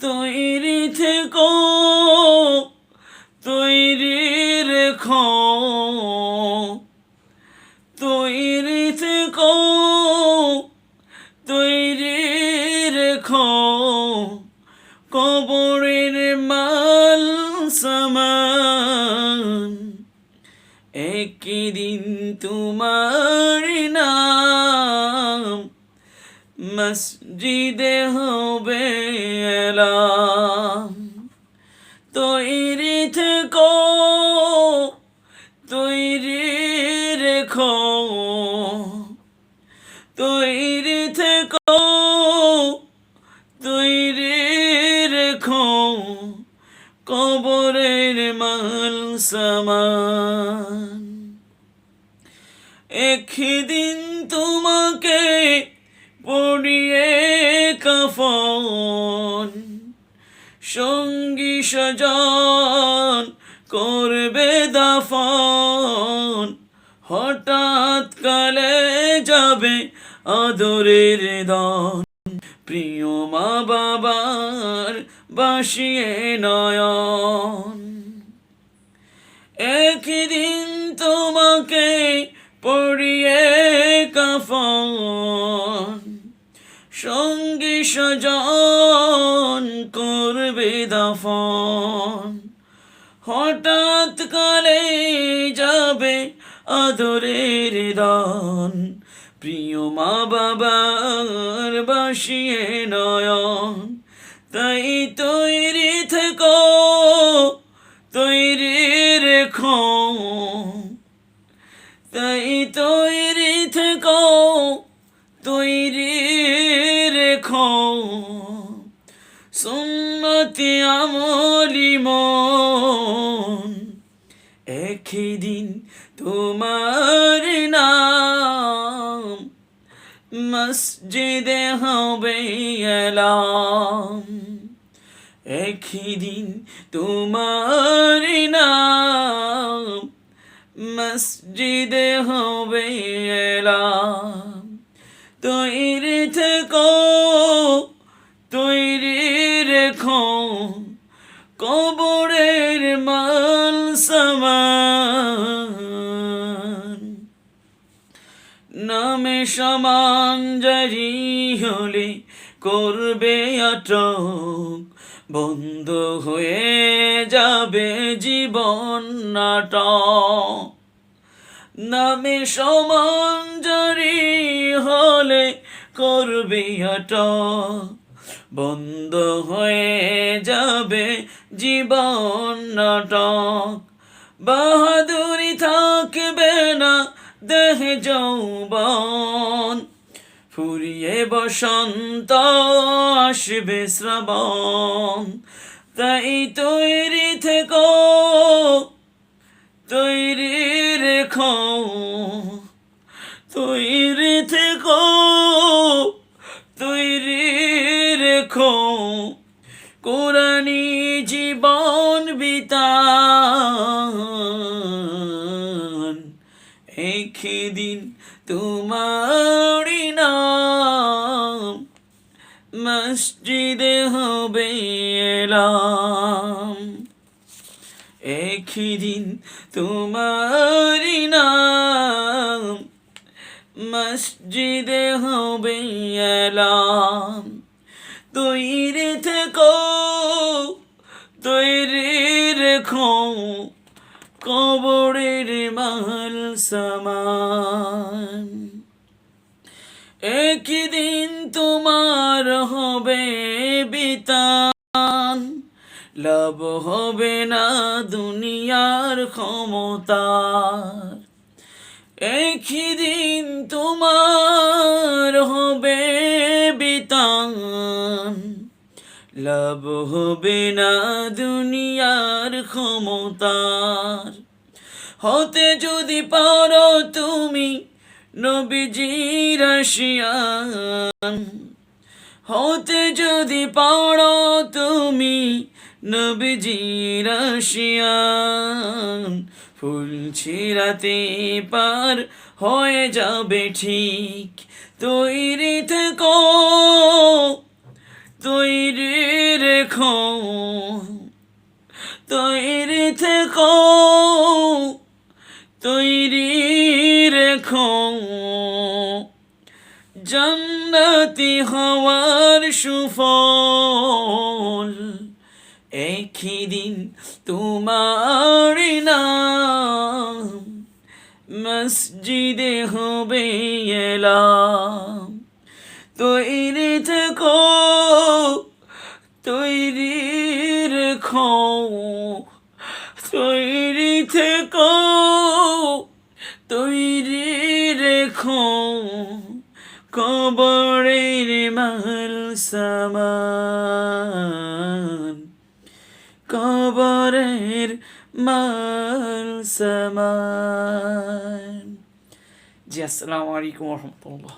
তৈরি থেকো তৈরি রেখো তৈরি থেকো তৈরি রেখো কবরের মাল সামান। একদিন তোমার নাম মসজিদে হবে এলাম। তৈরি থেকো, তৈরি রেখো। তৈরি থেকো, তৈরি রেখো। কবরের মাল সামান। একদিন তোমাকে কাফন সঙ্গী সজন করবে দাফন। হঠাৎ কালে যাবে আদরের দন। প্রিয় মা বাবার বাসিয়ে নয়ন। একদিন তোমাকে পড়িয়ে কাফন। সঙ্গী সজন করবে দাফন। হঠাৎ কালে যাবে আদরের দান। প্রিয় মা বাবার বাসিয়ে নয়ন। তাই তৈরি থেকো, তৈরি রেখো। তাই তৈরি থেকো, তৈরি সুন্নতি আমলি মন। একদিন তোমার নাম মসজিদে হবে এলাম। একদিন তোমার নাম মসজিদে হবে এলাম। তৈরি থেকো, তৈরি রেখো। কবরের মাল সামান, নামে সমান জারি হলে করবে আটক। বন্ধ হয়ে যাবে জীবন নাটক। নামে সমান জারি হলে করবে আটক বন্ধ হয়ে যাবে জীবন নাটক। বাহাদুরি থাকবে না দেহে যৌবন। ফুরিয়ে বসন্ত আসবে শ্রাবণ। তাই তৈরি থেকো। তৈরি রেখো, তৈরি থেকো, তৈরি রেখো। কোরআনি জীবন বিতান, একদিন তোমার নাম, মসজিদে হবে এলাম। একদিন তোমার নাম। মসজিদে হবে এলাম। তৈরি থেকো, তৈরি রেখো, কবরের মাল সামান। একদিন তোমার হবে বিতান। লাভ হবে না দুনিয়ার ক্ষমতার একদিন তোমার হবে বিতান। লাভ হবে না দুনিয়ার ক্ষমতার হতে যদি পারো তুমি নবীজির আসিয়ান। হতে যদি পারো তুমি নবীজির আসিয়ান, ফুল ছিড়াতে পার হয়ে যাবে ঠিক। তৈরি থেকো রেখো, তৈরি থেকো, তৈরি রেখো। জান্নাতি হওয়ার সুফল একই দিন তোমার নাম মসজিদে হবে এলাম। তৈরি থেকো, তৈরি রেখো, তৈরি থেকো, তৈরি রেখো, কবরের মাল সামান। কবরের মাল সামান। জি আসসালামু আলাইকুম রহমতুল্লাহ।